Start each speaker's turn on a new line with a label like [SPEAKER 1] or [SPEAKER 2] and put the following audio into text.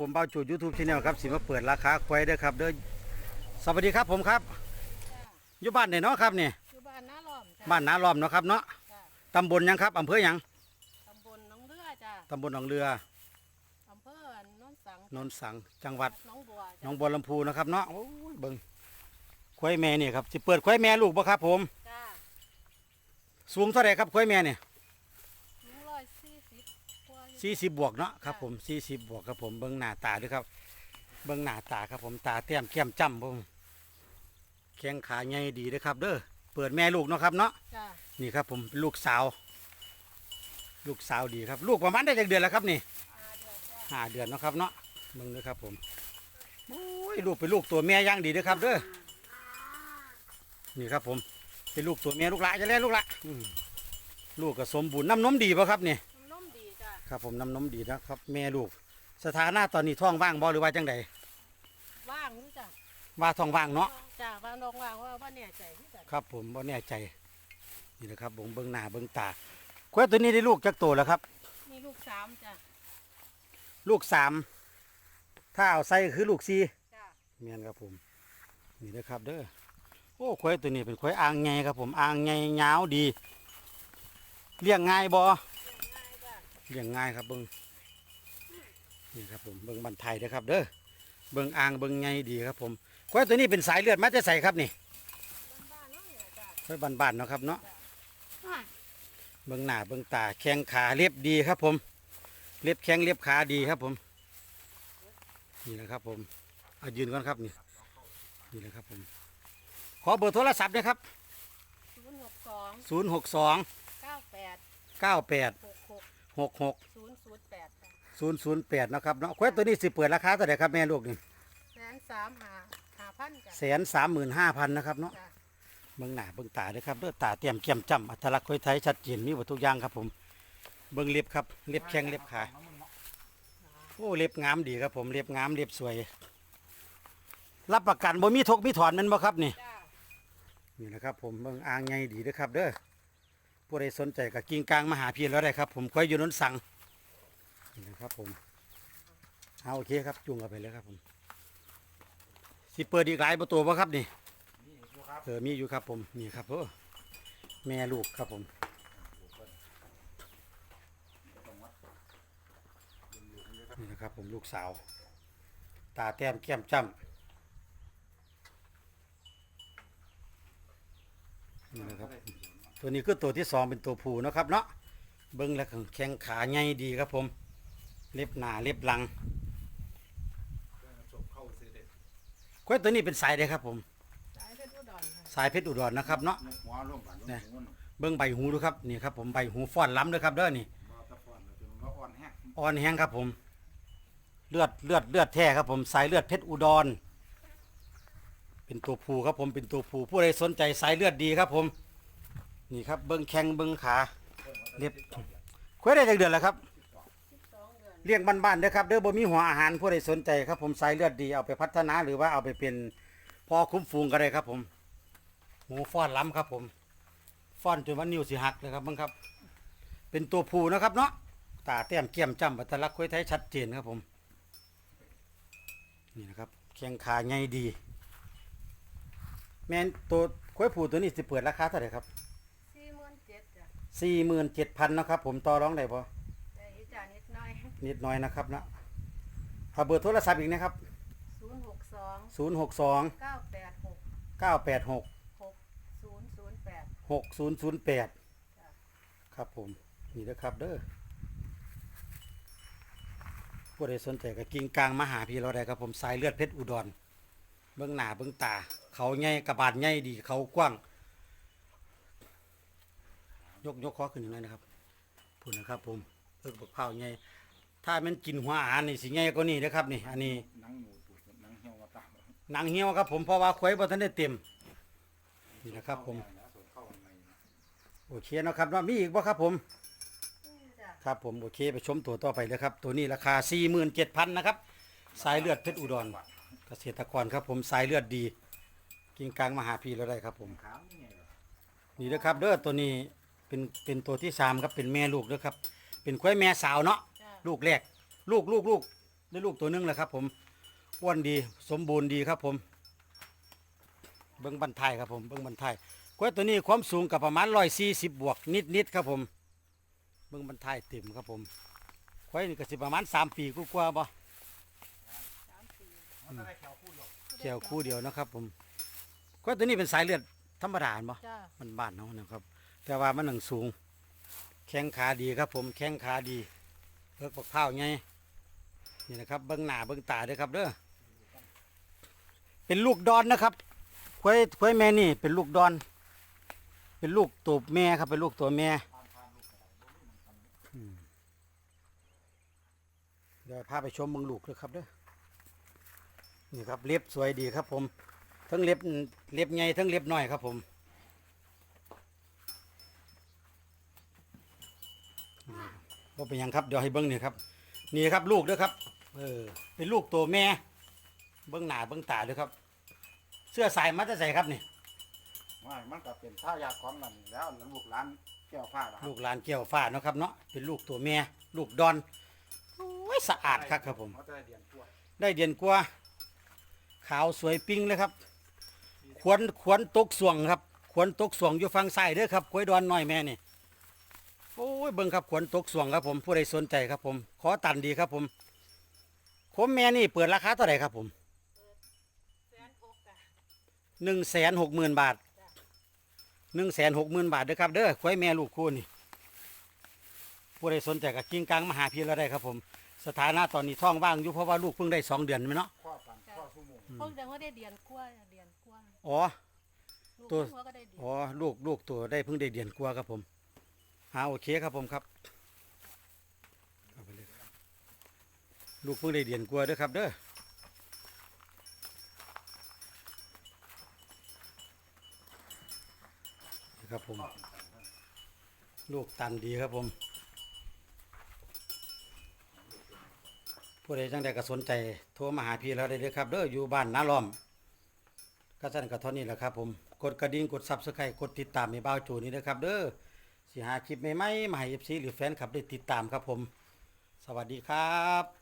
[SPEAKER 1] ผมเบาจูดยูทูบชาแนลครับสิมาเปิดราคาควายเด้อครับเด้อสวัสดีครับผมครับ
[SPEAKER 2] จ้า
[SPEAKER 1] อยู่บ้านไหนเนาะครับนี่
[SPEAKER 2] อยู่บ้านนาล้อมจ้า
[SPEAKER 1] บ้านนาล้อมเนาะครับเนาะ
[SPEAKER 2] จ้า
[SPEAKER 1] ตำบลหยังครับอำเภอหยัง
[SPEAKER 2] ตำบลหนองเรือจ้า
[SPEAKER 1] ตำบลหนองเรือ
[SPEAKER 2] อำเภอโนนสัง
[SPEAKER 1] โนนสังจังหวัด
[SPEAKER 2] หนองบัว
[SPEAKER 1] หน
[SPEAKER 2] จ้า
[SPEAKER 1] องบัวลำพูนะครับเนาะโอ้ยเบิ่งควายแม่นี่ครับสิเปิดควายแม่ลูกบ่ครับผม
[SPEAKER 2] จ้า
[SPEAKER 1] สูงเท่าไหร่ครับควายแม่นี่
[SPEAKER 2] หนึ่งร้อยสี่สิบกว่าอยู่
[SPEAKER 1] สี่สิบบวกเนาะครับผมสี่สิบบวกครับผมเบิ่งหน้าตาด้วยครับ เบิ่งหน้าตาครับผมตาแต้มแก้มจ้ำผมแข้งขาใหญ่ดีเด้อครับ เด้อเปิดแม่ลูกเนาะครับเนาะ
[SPEAKER 2] จ้า
[SPEAKER 1] นี่ครับผมเป็นลูกสาว ลูกสาวดีครับ ลูกประมาณได้จากเดือนแล้วครับนี่
[SPEAKER 2] อาเดือนจ้า
[SPEAKER 1] ห้าเดือนเนาะครับเนาะมึงเด้อครับผมโอ้ยลูกเป็นลูกตัวแม่ย่างดีเด้อครับ เด้อนี่ครับผมเป็นลูกตัวแม่ลูกหละจะแล้วลูกหละอืมลูกก็สมบูรณ์น้ำนมดีป่ะครับนี่
[SPEAKER 2] น้ำนมดีจ้า
[SPEAKER 1] ครับผมน้ำนมดีนะครับ แม่ลูก สถานะตอนนี้ท้องว่างบ่หรือว่าจังใด
[SPEAKER 2] ว่างนี่จ้า
[SPEAKER 1] ว่าท้องว่างเนาะ
[SPEAKER 2] จ้าว่างนองว่างว่าว่าแน่ใจที่จ้า
[SPEAKER 1] ครับ ผมบ่แน่ใจ นี่นะครับผมเบิ่งหน้าเบิ่งตาควายตัวนี้ได้ลูกจักโตแล้วครับ
[SPEAKER 2] มีลูกสามจ้า
[SPEAKER 1] ลูกสามถ้าเอาใส่คือลูกสี่
[SPEAKER 2] จ้า
[SPEAKER 1] เมียนครับผม นี่นะครับเด้อโอ้ควายตัวนี้เป็นควายอ่างไงครับผมอ่างไงยาวดีเลี้ยงง่ายบ่
[SPEAKER 2] ง่ายจ้า
[SPEAKER 1] เลี้ยงง่ายครับเบิ่งนี่ครับผมเบิ่งบันไทยเด้อครับ เด้อเบิ่งอ่างเบิ่งไงดีครับผมควายตัวนี้เป็นสายเลือดมาจะใส่ครับนี่
[SPEAKER 2] บ้านๆเนาะเนี่ยจ้า
[SPEAKER 1] ควายบ้านๆเนาะครับเนาะเบิ่งหน้าเบิ่งตาแข้งขาเรียบดีครับ ผมเรียบแข้งเรียบขาดีครับผมนี่นะครับผมเอายืนก่อนครับนี่นี่นะครับผมขอเบอร์โทรศัพท์นะครับ
[SPEAKER 2] ศูนย์หกสอง
[SPEAKER 1] ศูนย์ หกสอง
[SPEAKER 2] เก้าแปด
[SPEAKER 1] เก้าแปด
[SPEAKER 2] หกหก
[SPEAKER 1] หกหก
[SPEAKER 2] ศูนย์ศูนย์แปดจ้า
[SPEAKER 1] ศูนย์ศูนย์แปดนะครับเนาะควายตัวนี้สิเปิดราคาเท่าไหร่ครับแม่ลูกนี่
[SPEAKER 2] แสนสามหาหาพันจ้า
[SPEAKER 1] แสนสามหมื่นห้าพันนะครับเนาะ
[SPEAKER 2] จ้า
[SPEAKER 1] เบิ่งหน้าเบิ่งตาเด้อครับเด้อตาเตรียมเกี่ยมจำอัตลักษณ์คนไทยชัดเจนมีหมดทุกอย่างครับผมเบิ่งเล็บครับเล็บแข้งเล็บขาโอ้เล็บงามดีครับผมเล็บงามเล็บสวย รับประกันบ่มีทกมีถอนแมันบ่ครับนี่
[SPEAKER 2] จ้า
[SPEAKER 1] นี่นะครับผมเบิ่งอ่างใหญ่ดีเด้อครับเด้อ ผู้ใดสนใจกับกิ่งกลางมาหาพี่แล้วได้ครับ ผมค่อยอยู่นนสังนี่นะครับผมเอาโอเคครับจุงเอาไปเลยครับผมสิเปิดอีกหลายประตูป่ะครับนี่เออมีอยู่ครับผมนี่ครับเออแม่ลูกครับผมนี่นะครับผมลูกสาว ตาแต้มแก้มจ้ำนี่นะครับ ตัวนี้คือตัวที่สองเป็นตัวผู้เนาะครับเนาะเบิ้งแล้วแข้งขาใหญ่ดีครับผม เล็บหน้าเล็บหลังควายตัวนี้เป็นสายใดครับผม
[SPEAKER 2] สายเพชรอุดรค่ะ
[SPEAKER 1] สายเพชรอุดรนะครับเนาะ
[SPEAKER 3] หัวร่วมกันร่วมกัน
[SPEAKER 1] เบิ้งใบหูดูครับนี่ครับผมใบหูฟ้อนล้ำด้วยครับเด้อนี่
[SPEAKER 3] บ่ตะฟอนจนว่าอ่อนแห้ง
[SPEAKER 1] อ่อนแห้งครับผม เลือดเลือดเลือดแท้ครับผมสายเลือดเพชรอุดร เป็นตัวผู้ครับผมเป็นตัวผู้ผู้ใดสนใจสายเลือดดีครับผม นี่ครับเบิ้งแข้งเบิ้งขาเล็บควายได้จากเดือนแล้วครับ
[SPEAKER 2] เลี้
[SPEAKER 1] ยงบ้านๆเด้อครับเด้อบ่มีหัวอาหารผู้ใดสนใจครับ ผมสายเลือดดีเอาไปพัฒนาหรือว่าเอาไปเป็นพอคุ้มฟูงก็ได้ครับ ผมหมูฟ้อนล้ำครับ ผมฟ้อนจนว่านิ้วสิหักเลยครับเบังครับ เป็นตัวผู้นะครับ เนาะตาแต้มเกี่ยมจ้ำบัตรลักษณ์คุยไทยชัดเจนครับผม นี่นะครับแข้งขาใหญ่ดี แม่นตัวคุยผู้ตัวนี้สิเปิดราคาเท่าไหร่ครับ
[SPEAKER 2] สี่หมื่นเจ็ดจ้ะ
[SPEAKER 1] สี่หมื่นเจ็ดพันนาะครับ ผมต่อรองได้ปะ
[SPEAKER 2] แต่อีจ่านิดหน่อย
[SPEAKER 1] นิดหน่อยนะครับนะเอาเบอร์โทรศัพท์อีกนะครับ
[SPEAKER 2] ศูนย์หกสอง
[SPEAKER 1] ศูนย์หกสอง
[SPEAKER 2] เก้าแปดหก
[SPEAKER 1] เก้าแปดหก
[SPEAKER 2] หกศูนย์ศูนย์แปด
[SPEAKER 1] หกศูนย์ศูนย์แปด
[SPEAKER 2] จ้ะ
[SPEAKER 1] ครับผมนี่นะครับเด้อผู้ใดสนใจก็กิ่งกลางมาหาพี่เราได้ครับผมสายเลือดเพชรอุดรเบื้องหน้าเบื้องตา เขาใหญ่กระบาดใหญ่ดีเขากว้าง ยกยกคอขึ้นยังไงนะครับพูดนะครับ ผมเอิกบักเผาใหญ่ถ้ามันกินหัวอาหารนี่สิใหญ่กว่านี้นะครับนี่ อันนี้
[SPEAKER 3] หนังหมูปูหนังเหี่ยวมาตาม
[SPEAKER 1] หนังเหี่ยวครับ ผมเพราะว่าควายบ่ทันได้เต็มนี่นะครับ ผม
[SPEAKER 3] ส่วนเข้าใน
[SPEAKER 1] โอเคนะครับเนาะมีอีกบ่ครับ ผมครับผมโอเคไปชมตัวต่อไปเลยครับ ตัวนี้ราคา 47,000นะครับ สายเลือดเพชรอุดร เกษตรกรครับ ผมสายเลือดดี กิ่งกลางมหาพี่เราได้ครับ ผม
[SPEAKER 3] นี่
[SPEAKER 1] นะครับ เด้อตัวนี้ เป็นเป็นตัวที่สามครับเป็นแม่ลูกเด้อครับ เป็นควายแม่สาวเนาะ
[SPEAKER 2] จ้ะ
[SPEAKER 1] ลูกแรก ลูกลูกลูกได้ลูกตัวหนึงแล้วครับ ผมอ้วนดีสมบูรณ์ดีครับ ผม เบิ้งบันทายครับผมเบิ้งบันทายกล้วยตัวนี้ความสูงกับประมาณร้อยสี่สิบบวกนิดนิดๆครับผม เบิ้งบันทายเต็มครับผมควายนี่ก็สิประมาณสามปีกว่าๆบ่
[SPEAKER 2] สามสี่
[SPEAKER 3] มันจะได้แถวคู่เดียว
[SPEAKER 1] เกี่ยวคู่เดียวนะครับผมควายตัวนี้เป็นสายเลือดธรรมดาบ่
[SPEAKER 2] จ้า
[SPEAKER 1] มันบ้านเนาะนะครับ แต่ว่ามันหนังสูง แข้งขาดีครับ ผมแข้งขาดีเพิกปักเผาไงนี่นะครับเบิ้งหน้าเบิ้งตาด้อครับเด้อเป็นลูกดอนนะครับควายควายแม่นี่เป็นลูกดอน เป็นลูกตัวแม่ครับ เป็นลูกตัวแม่เดี๋ยวพาไปชมเบิ้งลูกเลยครับเด้อนี่ครับเล็บสวยดีครับ ผมทั้งเล็บเล็บใหญ่ทั้งเล็บน้อยครับผม ว่าเป็นหยังครับเดี๋ยวให้เบิ้งนี่ครับ นี่ครับลูกเด้วยครับ เออ เป็นลูกตัวแม่ เบิ้งหน้าเบิ้งตาเด้วยครับ เสื้อสายมัดจะใส่ครับนี่
[SPEAKER 3] ว่ามันก็เป็นท่ายากของนั่นแล้วแล้วลูกหลานแก้วฟ้าล่ะครับ
[SPEAKER 1] ลูกหลานเกี่ยวฟ้าเนาะครับเนาะเป็นลูกตัวแม่ลูกดอนโอ้ยสะอาดครับครับผม
[SPEAKER 3] เขาจะได้เดียนทั่ว
[SPEAKER 1] ได้เดียนกว่า ขาวสวยปิ้งเลยครับ ขวนขวนตกสวงครับ ขวนตกสวงอยู่ฝั่งซ้ายเด้อครับกล้วยดอนน้อยแม่นี่โอ้ยเบิ่งครับขวนตกสวงครับผมผู้ใดสนใจครับผม ขอตันดีครับผมคมแม่นี่เปิดราคาเท่าไหร่ครับผม
[SPEAKER 2] แสนหกจ้ะ
[SPEAKER 1] หนึ่งแสนหกหมื่นบาทหนึ่งแสนหกหมื่นบาทเด้อครับเด้อควายแม่ลูกคู่นี่ผู้ใดสนใจกับกิ้งกลางมาหาพี่เราได้ครับผม สถานะตอนนี้ท้องว่างอยู่เพราะว่าลูกเพิ่งได้สองเดือนไหมเนาะ
[SPEAKER 3] ข้อปันข้อสู้หมู
[SPEAKER 2] เพิ่งแต่ว่าได้เดือนกว่าเดือนกว่า
[SPEAKER 1] อ๋อ
[SPEAKER 2] ลูก
[SPEAKER 1] ตัว
[SPEAKER 2] หัวก็ได้เดือน
[SPEAKER 1] อ๋อลูกลูกตัวได้เพิ่งได้เดือนกว่าครับผม หาโอเคครับผมครับเอาไปเลยลูกเพิ่งได้เดือนกว่าเด้อครับเด้อครับผม ลูกตันดีครับผม ผู้ใดจังใดก็สนใจโทรมาหาพี่เราได้เลยครับเด้ออยู่บ้านนาล้อมก็สั่นก็เท่านี้แหละครับผม กดกระดิ่งกดซับสไครต์กดติดตามในบ้าวโจนี้นะครับเด้อ สิหาคลิปใหม่ๆมาให้ FC หรือแฟนคลับได้ติดตามครับผม สวัสดีครับ